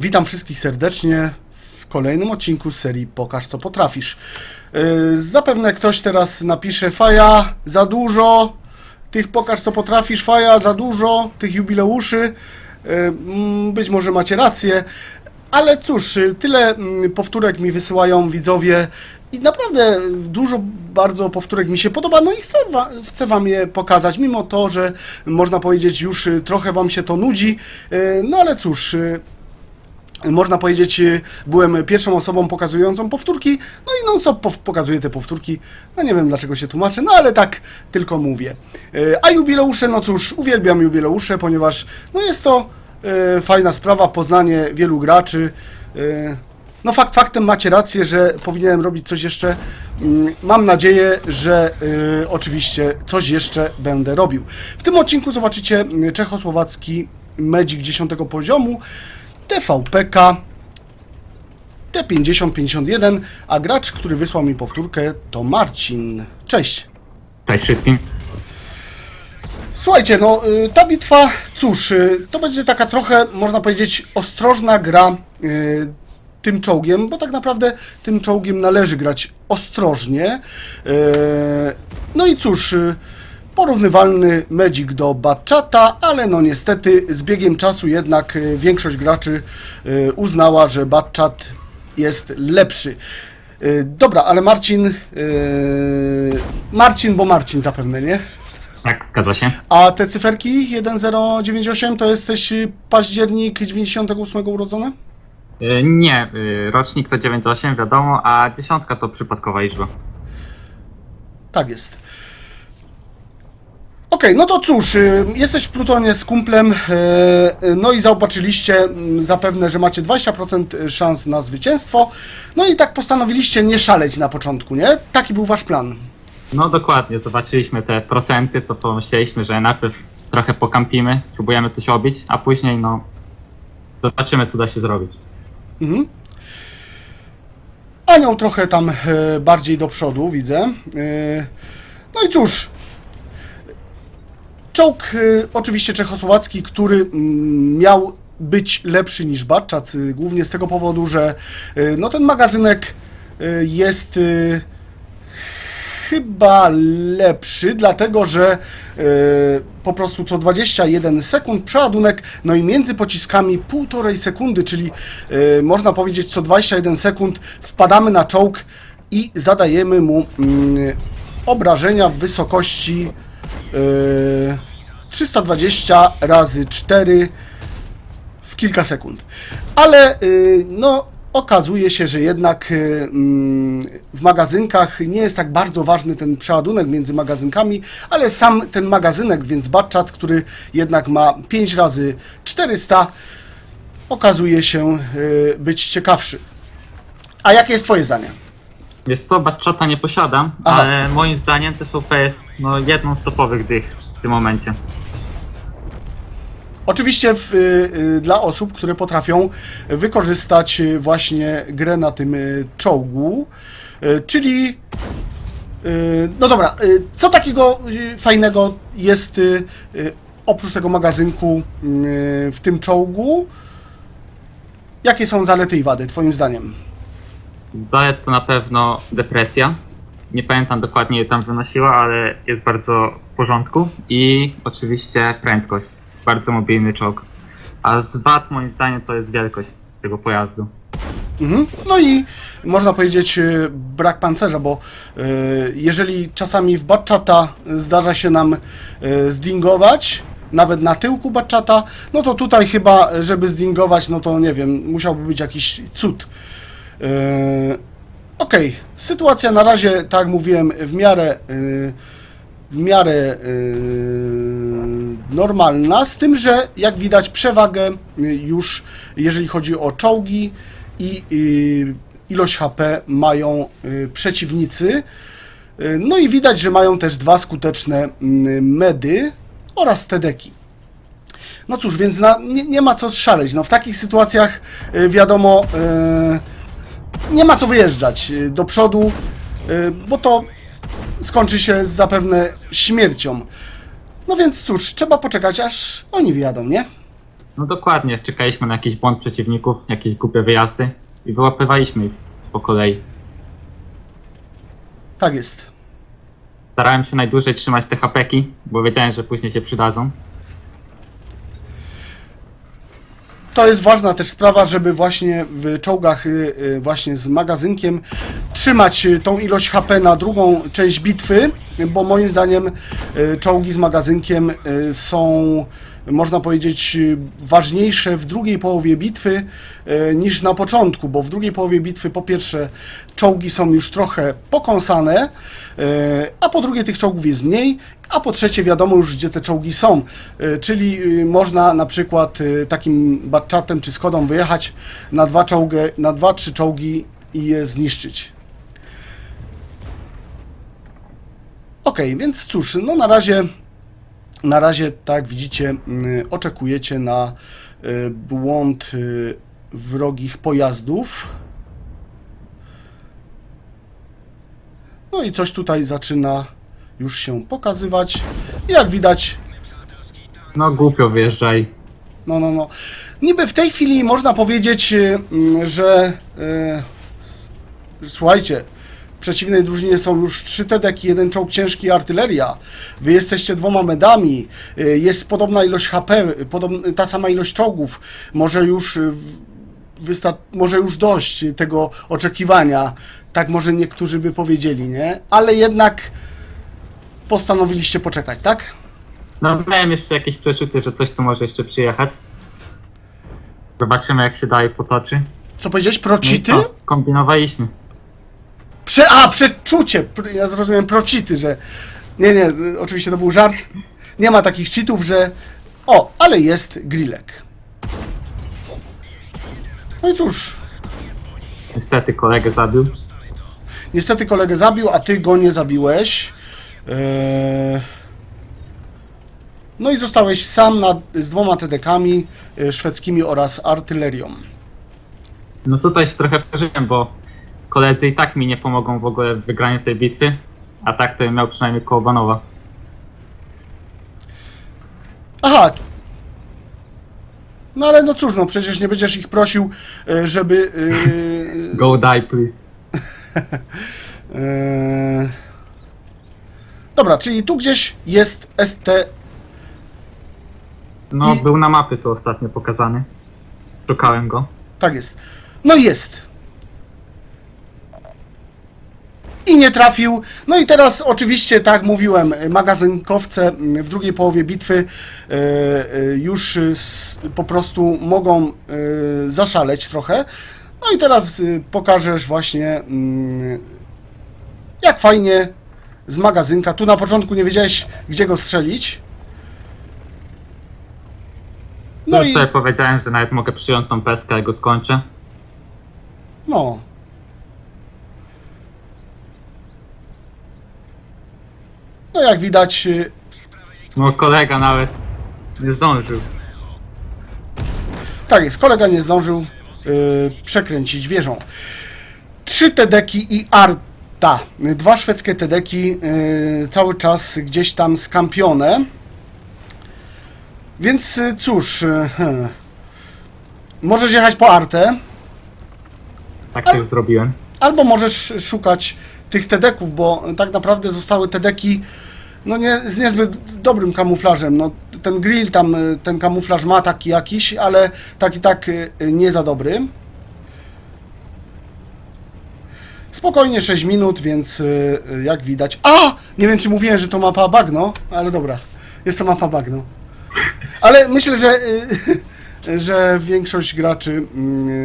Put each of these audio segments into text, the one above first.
Witam wszystkich serdecznie w kolejnym odcinku serii Pokaż co potrafisz. Yy, zapewne ktoś teraz napisze Faja, za dużo tych Pokaż co potrafisz, Faja, za dużo tych jubileuszy. Yy, mm, być może macie rację, ale cóż, yy, tyle mm, powtórek mi wysyłają widzowie i naprawdę dużo bardzo powtórek mi się podoba, no i chcę, chcę Wam je pokazać, mimo to, że można powiedzieć już y, trochę Wam się to nudzi, y, no ale cóż, y, można powiedzieć, y, byłem pierwszą osobą pokazującą powtórki, no i non-stop pokazuję te powtórki. No nie wiem dlaczego się tłumaczę, no ale tak tylko mówię. Y, A jubileusze, no cóż, uwielbiam jubileusze, ponieważ no jest to y, fajna sprawa, poznanie wielu graczy. Y, No fakt faktem macie rację, że powinienem robić coś jeszcze. Mm, Mam nadzieję, że y, oczywiście coś jeszcze będę robił. W tym odcinku zobaczycie y, czechosłowacki Magic 10 poziomu, TVPK T5051, a gracz, który wysłał mi powtórkę to Marcin. Cześć. Cześć wszystkim. Słuchajcie, no y, ta bitwa, cóż, y, to będzie taka trochę, można powiedzieć, ostrożna gra y, tym czołgiem, bo tak naprawdę tym czołgiem należy grać ostrożnie. No i cóż, porównywalny Magic do Batchata, ale no niestety z biegiem czasu jednak większość graczy uznała, że Batchat jest lepszy. Dobra, ale Marcin, Marcin, bo Marcin zapewne, nie? Tak, zgadza się. A te cyferki 1098 to jesteś y, październik 98 urodzony? Y, Nie, y, rocznik to 98, wiadomo, a dziesiątka to przypadkowa liczba. Tak jest. Okej, no to cóż, y, jesteś w Plutonie z kumplem, y, y, no i zobaczyliście mm, zapewne, że macie 20% szans na zwycięstwo, no i tak postanowiliście nie szaleć na początku, nie? Taki był wasz plan. No dokładnie, zobaczyliśmy te procenty, to pomyśleliśmy, że najpierw trochę pokampimy, spróbujemy coś obić, a później no zobaczymy co da się zrobić. Mhm. Anioł trochę tam e, bardziej do przodu, widzę. E, no i cóż. Czołg e, oczywiście czechosłowacki, który mm, miał być lepszy niż Batchat, e, głównie z tego powodu, że e, no ten magazynek e, jest e, chyba lepszy, dlatego że e, po prostu co 21 sekund przeładunek, no i między pociskami półtorej sekundy, czyli e, można powiedzieć co 21 sekund wpadamy na czołg i zadajemy mu mm, obrażenia w wysokości e, 320 razy 4 w kilka sekund. Ale y, no, okazuje się, że jednak y, mm, w magazynkach nie jest tak bardzo ważny ten przeładunek między magazynkami, ale sam ten magazynek, więc Batchat, który jednak ma 5 razy 400, okazuje się y, być ciekawszy. A jakie jest Twoje zdanie? Wiesz co, Batchata nie posiadam, Aha. ale moim zdaniem TVP jest no, jedną z topowych dych w tym momencie. Oczywiście w, y, y, dla osób, które potrafią wykorzystać y, właśnie grę na tym czołgu, czyli no dobra, co takiego fajnego jest oprócz tego magazynku w tym czołgu? Jakie są zalety i wady, Twoim zdaniem? Zalet to na pewno depresja. Nie pamiętam dokładnie ile tam wynosiła, ale jest bardzo w porządku. I oczywiście prędkość. Bardzo mobilny czołg. A z wad moim zdaniem to jest wielkość tego pojazdu. Mhm. No i można powiedzieć y, brak pancerza, bo y, jeżeli czasami w Batchata zdarza się nam y, zdingować, nawet na tyłku Batchata, no to tutaj chyba, żeby zdingować, no to nie wiem, musiałby być jakiś cud. Y, Okej, sytuacja na razie, tak jak mówiłem, w miarę w miarę normalna, z tym, że jak widać przewagę y, już jeżeli chodzi o czołgi i y, ilość HP mają y, przeciwnicy. No i widać, że mają też dwa skuteczne mm, medy oraz tedeki. No cóż, więc na, nie, nie ma co szaleć. No w takich sytuacjach wiadomo, nie ma co wyjeżdżać do przodu, bo to skończy się zapewne śmiercią. No więc cóż, trzeba poczekać, aż oni wyjadą, nie? No dokładnie, czekaliśmy na jakiś błąd przeciwników, jakieś głupie wyjazdy i wyłapywaliśmy ich po kolei. Tak jest. Starałem się najdłużej trzymać te hapeki, bo wiedziałem, że później się przydadzą. To jest ważna też sprawa, żeby właśnie w czołgach y, y, właśnie z magazynkiem trzymać y, tą ilość HP na drugą część bitwy, bo moim zdaniem y, czołgi z magazynkiem y, są można powiedzieć y, ważniejsze w drugiej połowie bitwy niż na początku, bo w drugiej połowie bitwy po pierwsze czołgi są już trochę pokąsane, a po drugie tych czołgów jest mniej, a po trzecie wiadomo już gdzie te czołgi są, czyli można na przykład takim batczatem czy Skodą wyjechać na dwa czołgi, na dwa, trzy czołgi i je zniszczyć. Więc cóż, no na razie na razie, tak widzicie, mm, oczekujecie na y, błąd y, wrogich pojazdów. No i coś tutaj zaczyna już się pokazywać. Jak widać, No głupio wyjeżdżaj. no, no, no. Niby w tej chwili można powiedzieć, y, że słuchajcie, przeciwnej drużynie są już trzy tedeki, jeden czołg ciężki i artyleria. Wy jesteście dwoma medami, y, jest podobna ilość HP, podobna, ta sama ilość czołgów. Może już y, może już dość tego oczekiwania. Tak może niektórzy by powiedzieli, nie? Ale jednak postanowiliście poczekać, tak? No miałem jeszcze jakieś przeczuty, że coś tu może jeszcze przyjechać. Zobaczymy jak się dalej potoczy. Co powiedziałeś? No Procity? co? Kombinowaliśmy. Prze a, przeczucie! Pr- Ja zrozumiałem procity, że... Nie, nie, oczywiście to był żart. Nie ma takich cheatów, że... O, ale jest grillek. No i cóż, Niestety kolegę zabił. niestety kolegę zabił, a ty go nie zabiłeś. Eee... No i zostałeś sam z dwoma TDK-ami y, szwedzkimi oraz artylerią. No tutaj się trochę przeżyłem, bo koledzy i tak mi nie pomogą w ogóle w wygraniu tej bitwy. A tak to bym miał przynajmniej koło Banowa. Aha. No ale no cóż, no przecież nie będziesz ich prosił, y, żeby... y, Go die please. Eee, Dobra, czyli tu gdzieś jest ST. No I- był na mapy tu ostatnio pokazany. Szukałem go. Tak jest. No jest. I nie trafił. No i teraz oczywiście, tak mówiłem, magazynkowce w drugiej połowie bitwy e, e, już po prostu mogą e, zaszaleć trochę. No i teraz pokażesz właśnie mm, jak fajnie z magazynka. Tu na początku nie wiedziałeś, gdzie go strzelić. No No i sobie powiedziałem, że nawet mogę przyjąć tą peskę, jak go skończę. no. Jak widać, y, No kolega nawet nie zdążył. tak jest, kolega nie zdążył y, przekręcić wieżą. Trzy tedeki i arta. Dwa szwedzkie tedeki y, cały czas gdzieś tam skampione. Więc y, cóż, y, hmm. możesz jechać po artę. Tak się już zrobiłem. Albo możesz szukać tych tedeków, bo tak naprawdę zostały tedeki no nie, z niezbyt dobrym kamuflażem. No, ten grill tam, y, ten kamuflaż ma taki jakiś, ale tak i tak y, y, nie za dobry. Spokojnie 6 minut, więc y, y, jak widać... A! Nie wiem, czy mówiłem, że to mapa bagno, ale dobra. Jest to mapa bagno. Ale myślę, że, y, że większość graczy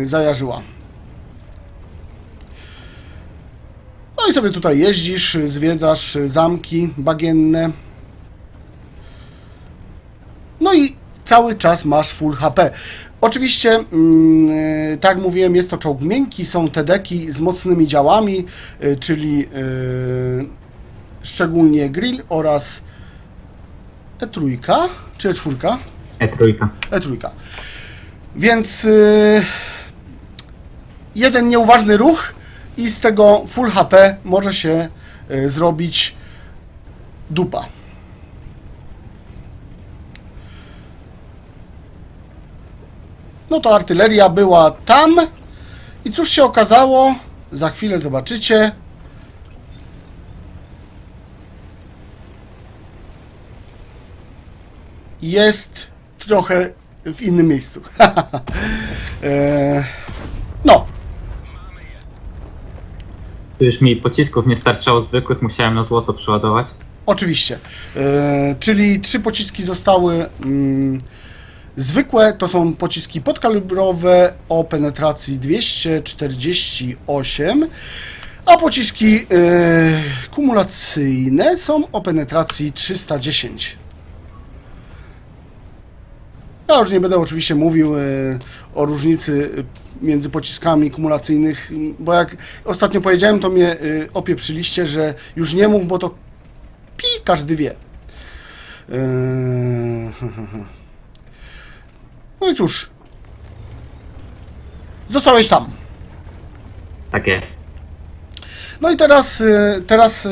y, zajarzyła. No i sobie tutaj jeździsz, zwiedzasz zamki bagienne. No i cały czas masz full HP. Oczywiście, mm, tak jak mówiłem, jest to czołg miękki, są tedeki z mocnymi działami, e, czyli e, szczególnie grill oraz E3 czy E4? E trójka. E3. Więc yy, jeden nieuważny ruch i z tego full HP może się y, zrobić dupa. No to artyleria była tam. I cóż się okazało? Za chwilę zobaczycie. Jest trochę w innym miejscu. Eee, no, już mi pocisków nie starczało zwykłych, musiałem na złoto przeładować. Oczywiście. E, czyli trzy pociski zostały mm, zwykłe, to są pociski podkalibrowe o penetracji 248, a pociski e, kumulacyjne są o penetracji 310. Ja już nie będę oczywiście mówił e, o różnicy e, między pociskami kumulacyjnych, bo jak ostatnio powiedziałem, to mnie e, opieprzyliście, że już nie mów, bo to pi, każdy wie. No i cóż. Zostałeś sam. Tak jest. No i teraz, teraz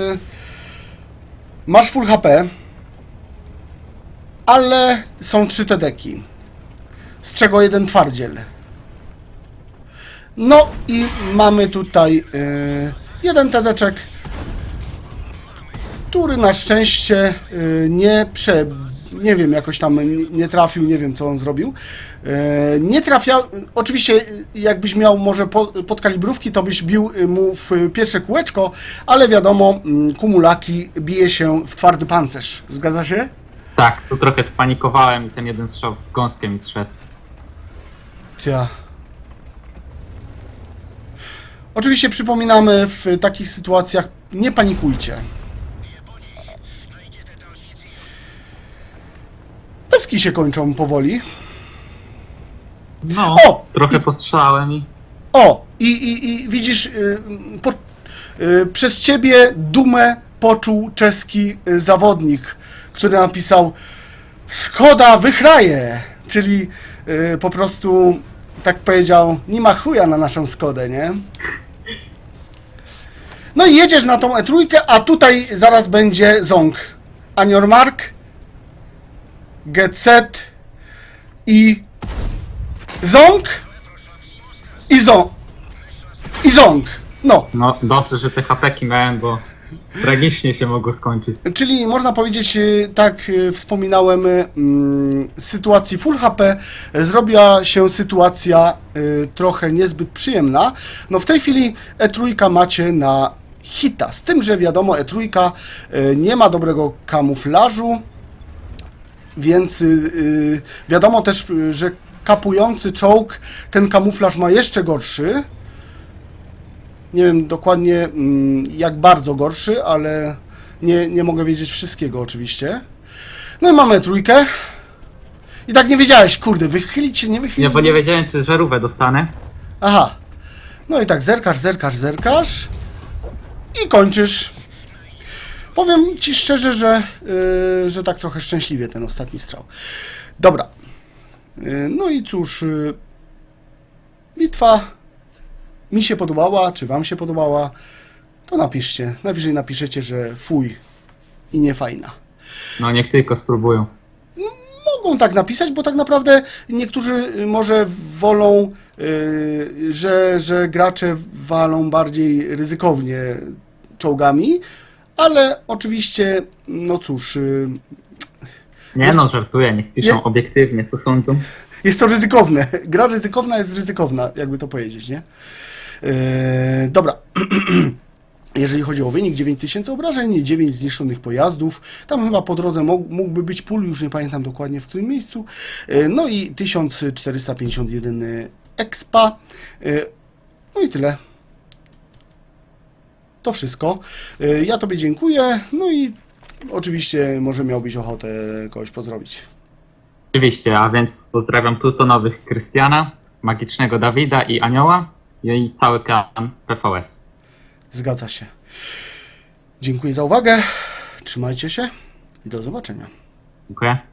masz full HP, ale są trzy TDki, z czego jeden twardziel. No i mamy tutaj y, jeden TDczek, który na szczęście y, nie prze... Nie wiem, jakoś tam nie- trafił, nie wiem co on zrobił. E, Nie trafiał. Oczywiście, jakbyś miał może po- podkalibrówki, to byś bił y, mu w pierwsze kółeczko, ale wiadomo, mm, kumulaki bije się w twardy pancerz. Zgadza się? Tak, tu trochę spanikowałem i ten jeden strzał w gąskę mi zszedł. Oczywiście przypominamy w takich sytuacjach nie panikujcie. Peski się kończą powoli. No, O! trochę postrzelałem i O! I, i, i widzisz, y, po, y, przez ciebie dumę poczuł czeski y, zawodnik, który napisał Skoda wychraje! Czyli y, po prostu tak powiedział, nie ma chuja na naszą Skodę, nie? No i jedziesz na tą E3, a tutaj zaraz będzie Zong. Anior Mark, Get i Zong i Zong. I Zong. No, no dobrze, że te hapeki miałem, bo tragicznie się mogło skończyć. czyli można powiedzieć, y, tak y, wspominałem, y, mm, sytuacji full HP zrobiła się sytuacja trochę niezbyt przyjemna. No w tej chwili E3 macie na hita, z tym, że wiadomo, E3 y, nie ma dobrego kamuflażu, więc wiadomo też, że kapujący czołg ten kamuflaż ma jeszcze gorszy. Nie wiem dokładnie mm, jak bardzo gorszy, ale nie, nie mogę wiedzieć wszystkiego oczywiście. No i mamy trójkę. I tak nie wiedziałeś, kurde, wychylić się, nie Nie, wychylić. bo nie wiedziałem, czy żarówkę dostanę. Aha. No i tak zerkasz, zerkasz, zerkasz i kończysz. Powiem ci szczerze, że, yy, że tak trochę szczęśliwie ten ostatni strzał. Dobra. Yy, no i cóż, yy, bitwa mi się podobała, czy wam się podobała, to napiszcie. Najwyżej napiszecie, że fuj i nie fajna. No niech tylko spróbują. Mogą tak napisać, bo tak naprawdę niektórzy y, może wolą, y, że, że gracze walą bardziej ryzykownie czołgami, ale oczywiście, no cóż, y, Nie Jest- no, żartuję, niech piszą Je- obiektywnie, to sądzą. jest to ryzykowne. Gra ryzykowna jest ryzykowna, jakby to powiedzieć, nie? Yy, dobra. Jeżeli chodzi o wynik, 9000 obrażeń, 9 zniszczonych pojazdów. Tam chyba po drodze mógł- mógłby być pól, już nie pamiętam dokładnie w którym miejscu. Yy, No i 1451 expa. Yy, No i tyle. To wszystko. Ja Tobie dziękuję. No i oczywiście może miałbyś ochotę kogoś pozdrowić. Oczywiście, a więc pozdrawiam plutonowych Krystiana, magicznego Dawida i Anioła i cały klan PVS. Zgadza się. Dziękuję za uwagę. Trzymajcie się i do zobaczenia. Dziękuję.